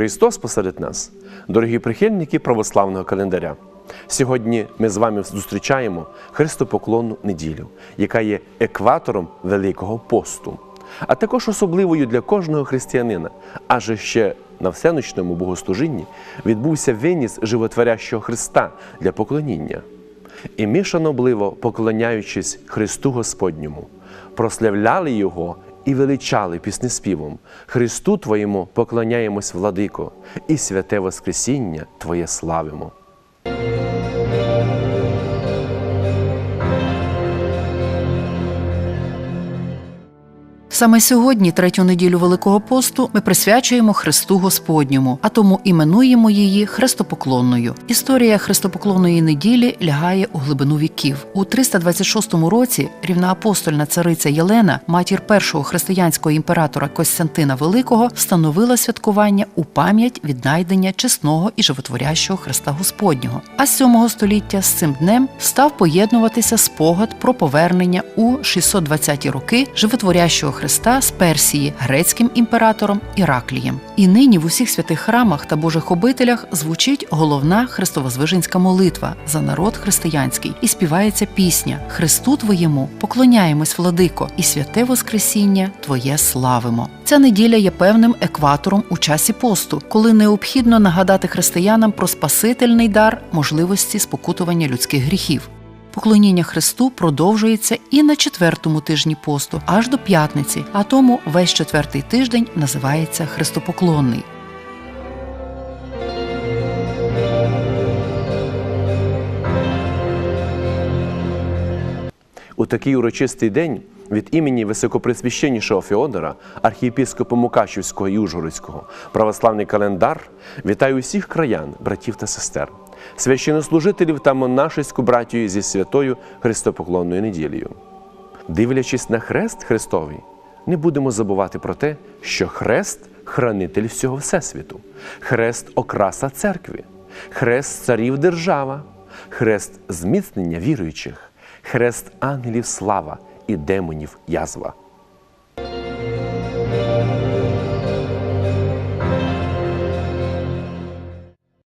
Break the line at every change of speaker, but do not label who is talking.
Христос посеред нас, дорогі прихильники православного календаря. Сьогодні ми з вами зустрічаємо Христопоклонну неділю, яка є екватором Великого посту, а також особливою для кожного християнина. Адже ще на всеночному богослужінні відбувся виніс животворящого Христа для поклоніння. І ми, шанобливо поклоняючись Христу Господньому, прославляли Його і величали піснеспівом. Христу Твоєму поклоняємось, владико, і святе Воскресіння Твоє славимо.
Саме сьогодні, третю неділю Великого посту, ми присвячуємо Христу Господньому, а тому іменуємо її хрестопоклонною. Історія хрестопоклонної неділі лягає у глибину віків. У 326 році рівноапостольна цариця Єлена, матір першого християнського імператора Костянтина Великого, встановила святкування у пам'ять віднайдення чесного і животворящого Христа Господнього. А з 7 століття з цим днем став поєднуватися спогад про повернення у 620-ті роки животворящого Христа з Персії грецьким імператором Іраклієм. І нині в усіх святих храмах та Божих обителях звучить головна христовозвиженська молитва за народ християнський і співається пісня Христу Твоєму поклоняємось, владико, і святе Воскресіння Твоє славимо. Ця неділя є певним екватором у часі посту, коли необхідно нагадати християнам про спасительний дар можливості спокутування людських гріхів. Поклоніння Христу продовжується і на четвертому тижні посту, аж до п'ятниці, а тому весь четвертий тиждень називається Христопоклонний.
У такий урочистий день від імені високопресвященнішого Феодора, архієпископа Мукачівського і Ужгородського, православний календар вітаю усіх краян, братів та сестер, священнослужителів та монашеську братію зі святою Христопоклонною неділею. Дивлячись на хрест Христовий, не будемо забувати про те, що хрест хранитель всього Всесвіту, хрест окраса церкви, хрест царів держава, хрест зміцнення віруючих, хрест ангелів слава і демонів язва.